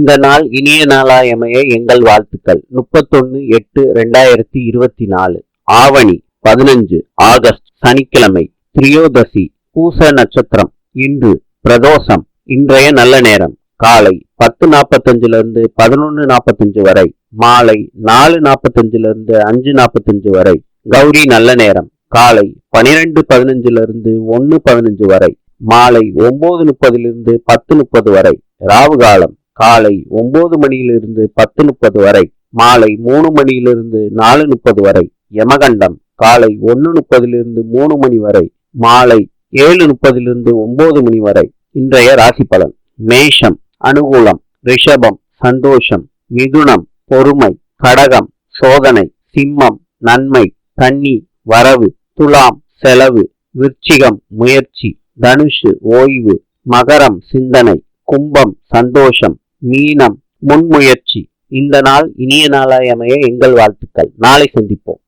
இந்த நாள் இனிய நாளாயமைய எங்கள் வாழ்த்துக்கள். முப்பத்தொன்னு எட்டு ரெண்டாயிரத்தி இருபத்தி நாலு ஆவணி பதினஞ்சு ஆகஸ்ட் சனிக்கிழமை. திரியோதசி பூச நட்சத்திரம். இன்று பிரதோஷம். இன்றைய நல்ல நேரம். காலை பத்து நாற்பத்தஞ்சுல இருந்து பதினொன்னு நாற்பத்தஞ்சு வரை. மாலை நாலு நாற்பத்தஞ்சுல இருந்து அஞ்சு நாற்பத்தஞ்சு வரை. கௌரி நல்ல நேரம். காலை பனிரெண்டு பதினஞ்சுல இருந்து ஒன்னு பதினஞ்சு வரை. மாலை ஒன்பது முப்பதிலிருந்து பத்து முப்பது வரை. ராவு காலம் காலை ஒன்பது மணியிலிருந்து பத்து முப்பது வரை மாலை மூணு மணியிலிருந்து நாலு முப்பது வரை யமகண்டம் காலை ஒன்னு முப்பதிலிருந்து மூணு மணி வரை மாலை ஏழு முப்பதிலிருந்து ஒன்பது மணி வரை. இன்றைய ராசி பலன் மேஷம் அனுகூலம் ரிஷபம் சந்தோஷம் மிதுனம் பொறுமை கடகம் சோதனை சிம்மம் நன்மை கன்னி வரவு துலாம் செலவு விருச்சிகம் முயற்சி தனுஷு ஓய்வு மகரம் சிந்தனை கும்பம் சந்தோஷம் மீனம் முன்முயற்சி. இந்த நாள் இனிய நாளாய் அமைய எங்கள் வாழ்த்துக்கள். நாளை சந்திப்போம்.